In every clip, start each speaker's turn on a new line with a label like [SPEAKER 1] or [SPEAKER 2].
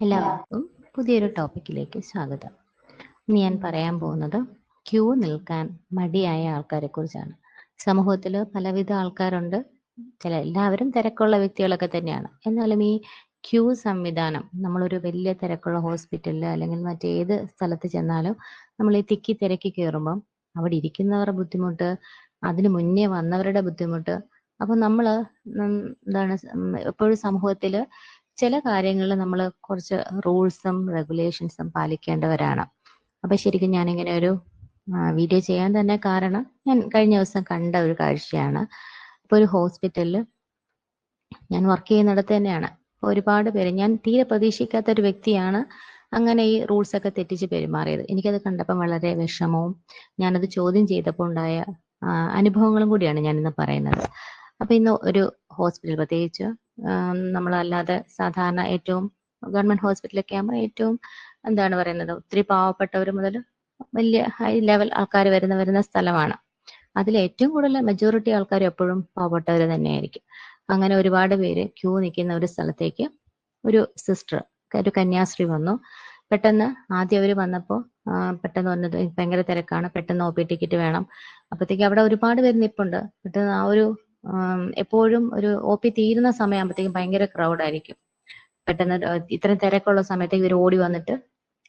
[SPEAKER 1] എല്ലാവർക്കും പുതിയൊരു ടോപ്പിക്കിലേക്ക് സ്വാഗതം. ഇന്ന് ഞാൻ പറയാൻ പോകുന്നത് ക്യൂ നിൽക്കാൻ മടിയായ ആൾക്കാരെ കുറിച്ചാണ് സമൂഹത്തിൽ പലവിധ ആൾക്കാരുണ്ട്. ചില എല്ലാവരും തിരക്കുള്ള വ്യക്തികളൊക്കെ തന്നെയാണ്. എന്നാലും ഈ ക്യൂ സംവിധാനം നമ്മളൊരു വലിയ തിരക്കുള്ള ഹോസ്പിറ്റലിൽ അല്ലെങ്കിൽ മറ്റേത് സ്ഥലത്ത് ചെന്നാലും നമ്മൾ ഈ തിക്കി തിരക്കി കയറുമ്പം അവിടെ ഇരിക്കുന്നവരുടെ ബുദ്ധിമുട്ട് അതിന് മുന്നേ വന്നവരുടെ ബുദ്ധിമുട്ട്. അപ്പൊ നമ്മൾ എന്താണ് എപ്പോഴും സമൂഹത്തിൽ ചില കാര്യങ്ങളിൽ നമ്മൾ കുറച്ച് റൂൾസും റെഗുലേഷൻസും പാലിക്കേണ്ടവരാണ്. അപ്പൊ ശരിക്കും ഞാനിങ്ങനെ ഒരു വീഡിയോ ചെയ്യാൻ തന്നെ കാരണം ഞാൻ കഴിഞ്ഞ ദിവസം കണ്ട ഒരു കാഴ്ചയാണ്. ഇപ്പൊ ഒരു ഹോസ്പിറ്റലിൽ ഞാൻ വർക്ക് ചെയ്യുന്നിടത്ത് തന്നെയാണ്. ഒരുപാട് പേര് ഞാൻ തീരെ പ്രതീക്ഷിക്കാത്ത ഒരു വ്യക്തിയാണ് അങ്ങനെ ഈ റൂൾസ് ഒക്കെ തെറ്റിച്ച് പെരുമാറിയത്. എനിക്കത് കണ്ടപ്പോൾ വളരെ വിഷമവും ഞാനത് ചോദ്യം ചെയ്തപ്പോൾ ഉണ്ടായ അനുഭവങ്ങളും കൂടിയാണ് ഞാൻ ഇന്ന് പറയുന്നത്. അപ്പൊ ഇന്ന് ഒരു ഹോസ്പിറ്റൽ പ്രത്യേകിച്ച് നമ്മളല്ലാതെ സാധാരണ ഏറ്റവും ഗവൺമെന്റ് ഹോസ്പിറ്റലൊക്കെ ആകുമ്പോൾ ഏറ്റവും എന്താണ് പറയുന്നത്? ഒത്തിരി പാവപ്പെട്ടവർ മുതൽ വലിയ ഹൈ ലെവൽ ആൾക്കാർ വരുന്ന വരുന്ന സ്ഥലമാണ്. അതിൽ ഏറ്റവും കൂടുതൽ മെജോറിറ്റി ആൾക്കാർ എപ്പോഴും പാവപ്പെട്ടവർ തന്നെയായിരിക്കും. അങ്ങനെ ഒരുപാട് പേര് ക്യൂ നിൽക്കുന്ന ഒരു സ്ഥലത്തേക്ക് ഒരു സിസ്റ്റർ ഒരു കന്യാസ്ത്രീ വന്നു. പെട്ടെന്ന് ആദ്യം അവർ വന്നപ്പോൾ പെട്ടെന്ന് വന്നത് ഭയങ്കര തിരക്കാണ്. പെട്ടെന്ന് ഒ പി ടിക്കറ്റ് വേണം. അപ്പോഴത്തേക്ക് അവിടെ ഒരുപാട് പേര് നിപ്പുണ്ട്. പെട്ടെന്ന് ആ ഒരു എപ്പോഴും ഒരു ഒ പി തീരുന്ന സമയമാകുമ്പോഴത്തേക്കും ഭയങ്കര ക്രൗഡ് ആയിരിക്കും. പെട്ടെന്ന് ഇത്രയും തിരക്കുള്ള സമയത്തേക്ക് ഇവർ ഓടി വന്നിട്ട്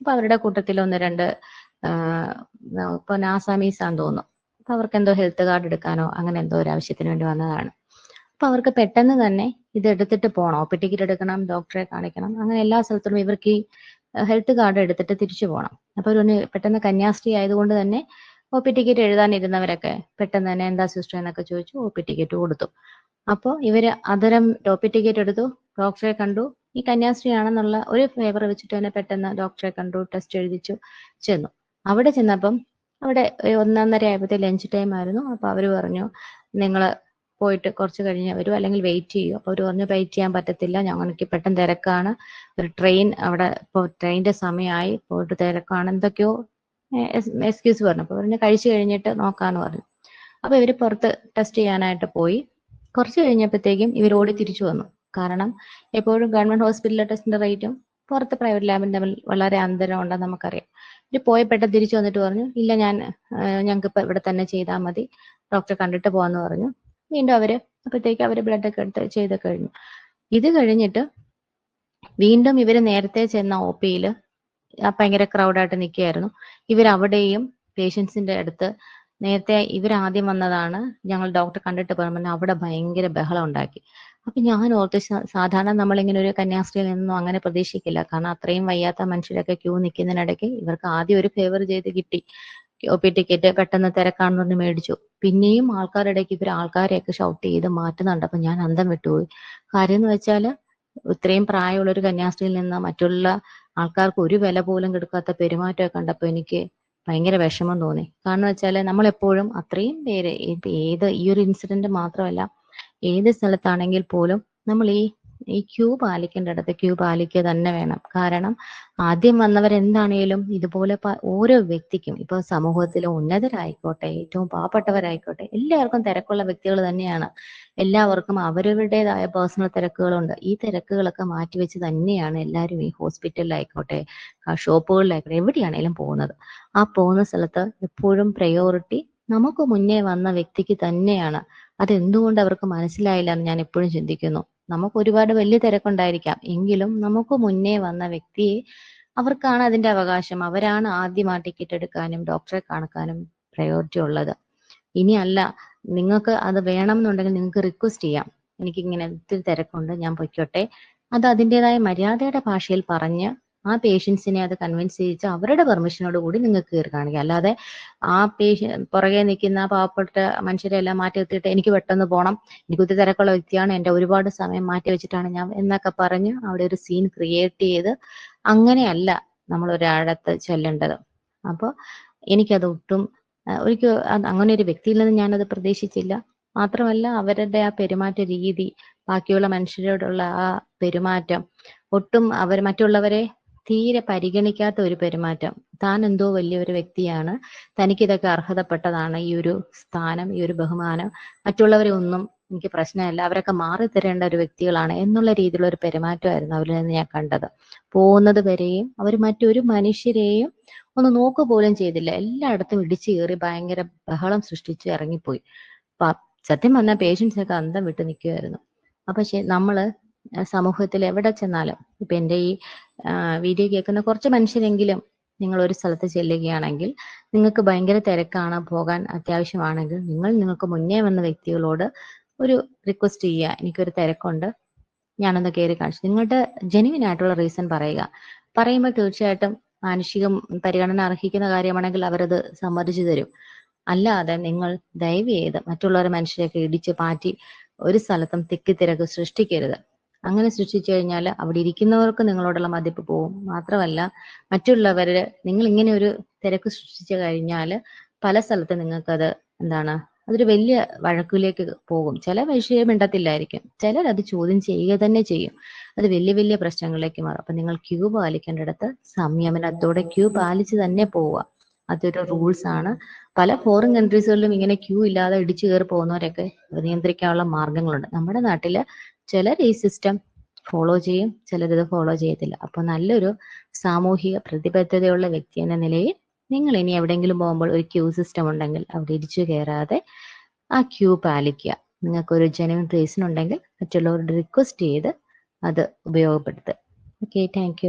[SPEAKER 1] അപ്പൊ അവരുടെ കൂട്ടത്തിൽ ഒന്ന് രണ്ട് ഇപ്പൊ നാസാമീസ് ആണെന്ന് തോന്നുന്നു. അപ്പൊ അവർക്ക് എന്തോ ഹെൽത്ത് കാർഡ് എടുക്കാനോ അങ്ങനെ എന്തോ ഒരു ആവശ്യത്തിന് വേണ്ടി വന്നതാണ്. അപ്പൊ അവർക്ക് പെട്ടെന്ന് തന്നെ ഇത് എടുത്തിട്ട് പോകണം ഒ പി ടിക്കറ്റ് എടുക്കണം ഡോക്ടറെ കാണിക്കണം അങ്ങനെ എല്ലാ സ്ഥലത്തും ഇവർക്ക് ഈ ഹെൽത്ത് കാർഡ് എടുത്തിട്ട് തിരിച്ചു പോകണം അപ്പൊ ഒരു പെട്ടെന്ന് കന്യാസ്ത്രീ ആയതുകൊണ്ട് തന്നെ ഒ പി ടിക്കറ്റ് എഴുതാനിരുന്നവരൊക്കെ പെട്ടെന്ന് തന്നെ എന്താ സിസ്റ്റർ എന്നൊക്കെ ചോദിച്ചു ഒ പി ടിക്കറ്റ് കൊടുത്തു. അപ്പോൾ ഇവർ അതരം ഒ പി ടിക്കറ്റ് എടുത്തു ഡോക്ടറെ കണ്ടു. ഈ കന്യാസ്ത്രീ ആണെന്നുള്ള ഒരു ഫേവർ വെച്ചിട്ട് തന്നെ പെട്ടെന്ന് ഡോക്ടറെ കണ്ടു ടെസ്റ്റ് എഴുതിച്ചു ചെന്നു. അവിടെ ചെന്നപ്പം അവിടെ ഒന്നൊന്നര ആയപ്പോഴത്തെ ലഞ്ച് ടൈം ആയിരുന്നു. അപ്പൊ അവർ പറഞ്ഞു നിങ്ങൾ പോയിട്ട് കുറച്ച് കഴിഞ്ഞ് വരും അല്ലെങ്കിൽ വെയിറ്റ് ചെയ്യൂ. അപ്പൊ അവർ പറഞ്ഞു വെയിറ്റ് ചെയ്യാൻ പറ്റത്തില്ല ഞങ്ങൾക്ക് പെട്ടെന്ന് തിരക്കാണ്. ഒരു ട്രെയിൻ അവിടെ ഇപ്പോൾ ട്രെയിനിന്റെ സമയമായി പോയിട്ട് തിരക്കാണ്. എന്തൊക്കെയോ എക്സ്ക്യൂസ് പറഞ്ഞു. അപ്പൊ പറഞ്ഞു കഴിച്ചു കഴിഞ്ഞിട്ട് നോക്കാന്ന് പറഞ്ഞു. അപ്പൊ ഇവർ പുറത്ത് ടെസ്റ്റ് ചെയ്യാനായിട്ട് പോയി. കുറച്ച് കഴിഞ്ഞപ്പോഴത്തേക്കും ഇവർ ഓടി തിരിച്ചു വന്നു. കാരണം എപ്പോഴും ഗവൺമെന്റ് ഹോസ്പിറ്റലിലെ ടെസ്റ്റിന്റെ റേറ്റും പുറത്ത് പ്രൈവറ്റ് ലാബിൽ തമ്മിൽ വളരെ അന്തരം ഉണ്ടെന്ന് നമുക്കറിയാം. ഇവർ പോയി പെട്ടെന്ന് തിരിച്ചു വന്നിട്ട് പറഞ്ഞു ഇല്ല ഞാൻ ഞങ്ങൾക്ക് ഇപ്പൊ ഇവിടെ തന്നെ ചെയ്താൽ മതി. ഡോക്ടറെ കണ്ടിട്ട് പോവാന്ന് പറഞ്ഞു. വീണ്ടും അവർ അപ്പോഴത്തേക്ക് അവർ ബ്ലഡ് ഒക്കെ എടുത്ത് ചെയ്ത് കഴിഞ്ഞു. ഇത് കഴിഞ്ഞിട്ട് വീണ്ടും ഇവർ നേരത്തെ ചെന്ന ഒ പിയിൽ ഭയങ്കര ക്രൗഡായിട്ട് നിൽക്കുകയായിരുന്നു ഇവർ അവിടെയും പേഷ്യൻസിന്റെ അടുത്ത് നേരത്തെ ഇവർ ആദ്യം വന്നതാണ് ഞങ്ങൾ ഡോക്ടറെ കണ്ടിട്ട് പറഞ്ഞു അവിടെ ഭയങ്കര ബഹളം ഉണ്ടാക്കി. അപ്പൊ ഞാൻ ഓർത്ത് സാധാരണ നമ്മളിങ്ങനെ ഒരു കന്യാസ്ത്രീയിൽ നിന്നും അങ്ങനെ പ്രതീക്ഷിക്കില്ല. കാരണം അത്രയും വയ്യാത്ത മനുഷ്യരൊക്കെ ക്യൂ നിൽക്കുന്നതിനിടയ്ക്ക് ഇവർക്ക് ആദ്യം ഒരു ഫേവർ ചെയ്ത് കിട്ടി. ഒ പി ടിക്കറ്റ് പെട്ടെന്ന് തിരക്കാണെന്ന് പറഞ്ഞ് മേടിച്ചു. പിന്നെയും ആൾക്കാരുടെ ഇവർ ആൾക്കാരെയൊക്കെ ഷൗട്ട് ചെയ്ത് മാറ്റുന്നുണ്ട്. അപ്പൊ ഞാൻ അന്തം വിട്ടുപോയി. കാര്യം എന്ന് വെച്ചാൽ ഇത്രയും പ്രായമുള്ള ഒരു കന്യാസ്ത്രീയിൽ നിന്ന് മറ്റുള്ള ആൾക്കാർക്ക് ഒരു വില പോലും കൊടുക്കാത്ത പെരുമാറ്റമൊക്കെ കണ്ടപ്പോൾ എനിക്ക് ഭയങ്കര വിഷമം തോന്നി. കാരണം വെച്ചാൽ നമ്മൾ എപ്പോഴും അത്രയും പേര് ഏത് ഈ ഒരു ഇൻസിഡന്റ് മാത്രമല്ല ഏത് സ്ഥലത്താണെങ്കിൽ പോലും നമ്മൾ ഈ ഈ ക്യൂ പാലിക്കേണ്ടിടത്ത് ക്യൂ പാലിക്കുക തന്നെ വേണം. കാരണം ആദ്യം വന്നവർ എന്താണേലും ഇതുപോലെ ഓരോ വ്യക്തിക്കും ഇപ്പൊ സമൂഹത്തിലെ ഉന്നതരായിക്കോട്ടെ ഏറ്റവും പാവപ്പെട്ടവരായിക്കോട്ടെ എല്ലാവർക്കും തിരക്കുള്ള വ്യക്തികൾ തന്നെയാണ്. എല്ലാവർക്കും അവരവരുടേതായ പേഴ്സണൽ തിരക്കുകളുണ്ട്. ഈ തിരക്കുകളൊക്കെ മാറ്റിവെച്ച് തന്നെയാണ് എല്ലാവരും ഈ ഹോസ്പിറ്റലിലായിക്കോട്ടെ ഷോപ്പുകളിലായിക്കോട്ടെ എവിടെയാണേലും പോകുന്നത്. ആ പോകുന്ന സ്ഥലത്ത് എപ്പോഴും പ്രയോറിറ്റി നമുക്ക് മുന്നേ വന്ന വ്യക്തിക്ക് തന്നെയാണ്. അതെന്തുകൊണ്ട് അവർക്ക് മനസ്സിലായില്ല എന്ന് ഞാൻ എപ്പോഴും ചിന്തിക്കുന്നു. നമുക്ക് ഒരുപാട് വലിയ തിരക്കുണ്ടായിരിക്കാം. എങ്കിലും നമുക്ക് മുന്നേ വന്ന വ്യക്തിയെ അവർക്കാണ് അതിന്റെ അവകാശം. അവരാണ് ആദ്യം ആ ടിക്കറ്റ് എടുക്കാനും ഡോക്ടറെ കാണിക്കാനും പ്രയോറിറ്റി ഉള്ളത്. ഇനി അല്ല നിങ്ങൾക്ക് അത് വേണം എന്നുണ്ടെങ്കിൽ നിങ്ങൾക്ക് റിക്വസ്റ്റ് ചെയ്യാം. എനിക്ക് ഇങ്ങനെ ഒത്തിരി തിരക്കുണ്ട് ഞാൻ പൊയ്ക്കോട്ടെ. അത് അതിന്റെതായ മര്യാദയുടെ ഭാഷയിൽ പറഞ്ഞ് ആ പേഷ്യൻസിനെ അത് കൺവിൻസ് ചെയ്യിച്ച് അവരുടെ പെർമിഷനോട് കൂടി നിങ്ങൾക്ക് കയറി അല്ലാതെ ആ പേഷ്യൻ പുറകെ നിൽക്കുന്ന പാവപ്പെട്ട മനുഷ്യരെ എല്ലാം മാറ്റി നിർത്തിയിട്ട് എനിക്ക് പെട്ടെന്ന് പോകണം എനിക്ക് ഒത്തിരി തിരക്കുള്ള വ്യക്തിയാണ് എന്റെ ഒരുപാട് സമയം മാറ്റി വെച്ചിട്ടാണ് ഞാൻ എന്നൊക്കെ പറഞ്ഞ് അവിടെ ഒരു സീൻ ക്രിയേറ്റ് ചെയ്ത് അങ്ങനെയല്ല നമ്മൾ ഒരാഴത്ത് ചെല്ലേണ്ടത്. അപ്പോൾ എനിക്കത് ഒട്ടും ഒരിക്കൽ അങ്ങനെ ഒരു വ്യക്തിയിൽ നിന്ന് ഞാനത് പ്രതീക്ഷിച്ചില്ല. മാത്രമല്ല അവരുടെ ആ പെരുമാറ്റ രീതി ബാക്കിയുള്ള മനുഷ്യരോടുള്ള ആ പെരുമാറ്റം ഒട്ടും അവർ മറ്റുള്ളവരെ തീരെ പരിഗണിക്കാത്ത ഒരു പെരുമാറ്റം. താൻ എന്തോ വലിയൊരു വ്യക്തിയാണ്. തനിക്ക് ഇതൊക്കെ അർഹതപ്പെട്ടതാണ് ഈ ഒരു സ്ഥാനം ഈ ഒരു ബഹുമാനം. മറ്റുള്ളവരെ ഒന്നും എനിക്ക് പ്രശ്നമില്ല. അവരൊക്കെ മാറി തരേണ്ട ഒരു വ്യക്തികളാണ് എന്നുള്ള രീതിയിലുള്ള ഒരു പെരുമാറ്റമായിരുന്നു അവരിൽ നിന്ന് ഞാൻ കണ്ടത്. പോകുന്നത് വരെയും അവർ മറ്റൊരു മനുഷ്യരെയും ഒന്ന് നോക്കുക പോലും ചെയ്തില്ല. എല്ലായിടത്തും ഇടിച്ചു കയറി ഭയങ്കര ബഹളം സൃഷ്ടിച്ച് ഇറങ്ങിപ്പോയി. സത്യം പറഞ്ഞാൽ പേഷ്യൻസ് ഒക്കെ അന്തം വിട്ട് നിൽക്കുമായിരുന്നു അപ്പൊ നമ്മൾ സമൂഹത്തിൽ എവിടെ ചെന്നാലും ഇപ്പൊ എന്റെ ഈ വീഡിയോ കേൾക്കുന്ന കുറച്ച് മനുഷ്യരെങ്കിലും നിങ്ങൾ ഒരു സ്ഥലത്ത് ചെല്ലുകയാണെങ്കിൽ നിങ്ങൾക്ക് ഭയങ്കര തിരക്കാണ് പോകാൻ അത്യാവശ്യമാണെങ്കിൽ നിങ്ങൾ നിങ്ങൾക്ക് മുന്നേ വന്ന വ്യക്തികളോട് ഒരു റിക്വസ്റ്റ് ചെയ്യുക. എനിക്കൊരു തിരക്കുണ്ട് ഞാനൊന്ന് കയറി കാണിച്ചു. നിങ്ങളുടെ ജെനുവിൻ ആയിട്ടുള്ള റീസൺ പറയുക. പറയുമ്പോൾ തീർച്ചയായിട്ടും മാനുഷിക പരിഗണന അർഹിക്കുന്ന കാര്യമാണെങ്കിൽ അവരത് സമ്മതിച്ചു തരും. അല്ലാതെ നിങ്ങൾ ദയവ് ചെയ്ത് മറ്റുള്ളവരെ മനുഷ്യരെയൊക്കെ ഇടിച്ച് പാറ്റി ഒരു സ്ഥലത്തും തിക്കിത്തിരക്ക് സൃഷ്ടിക്കരുത്. അങ്ങനെ സൃഷ്ടിച്ചു കഴിഞ്ഞാൽ അവിടെ ഇരിക്കുന്നവർക്ക് നിങ്ങളോടുള്ള മതിപ്പ് പോവും. മാത്രമല്ല മറ്റുള്ളവര് നിങ്ങൾ ഇങ്ങനെ ഒരു തിരക്ക് സൃഷ്ടിച്ചു കഴിഞ്ഞാൽ പല സ്ഥലത്ത് നിങ്ങൾക്കത് എന്താണ് അതൊരു വലിയ വഴക്കിലേക്ക് പോകും. ചില വിഷയം മിണ്ടത്തില്ലായിരിക്കും. ചിലർ അത് ചോദ്യം ചെയ്യുക തന്നെ ചെയ്യും. അത് വലിയ വലിയ പ്രശ്നങ്ങളിലേക്ക് മാറും. അപ്പൊ നിങ്ങൾ ക്യൂ പാലിക്കേണ്ടിടത്ത് സംയമനത്തോടെ ക്യൂ പാലിച്ച് തന്നെ പോവുക. അതൊരു റൂൾസ് ആണ്. പല ഫോറിൻ കൺട്രീസുകളിലും ഇങ്ങനെ ക്യൂ ഇല്ലാതെ ഇടിച്ചു കയറി പോകുന്നവരൊക്കെ നിയന്ത്രിക്കാനുള്ള മാർഗങ്ങളുണ്ട് നമ്മുടെ നാട്ടിൽ ചിലർ ഈ സിസ്റ്റം ഫോളോ ചെയ്യും ചിലരിത് ഫോളോ ചെയ്യത്തില്ല. അപ്പൊ നല്ലൊരു സാമൂഹിക പ്രതിബദ്ധതയുള്ള വ്യക്തി എന്ന നിലയിൽ നിങ്ങൾ ഇനി എവിടെയെങ്കിലും പോകുമ്പോൾ ഒരു ക്യൂ സിസ്റ്റം ഉണ്ടെങ്കിൽ അവിടെ ഇടിച്ചു കയറാതെ ആ ക്യൂ പാലിക്കുക. നിങ്ങൾക്കൊരു ജെനുവിൻ റീസൺ ഉണ്ടെങ്കിൽ മറ്റുള്ളവരോട് റിക്വസ്റ്റ് ചെയ്ത് അത് ഉപയോഗപ്പെടുത്തുക. Okay thank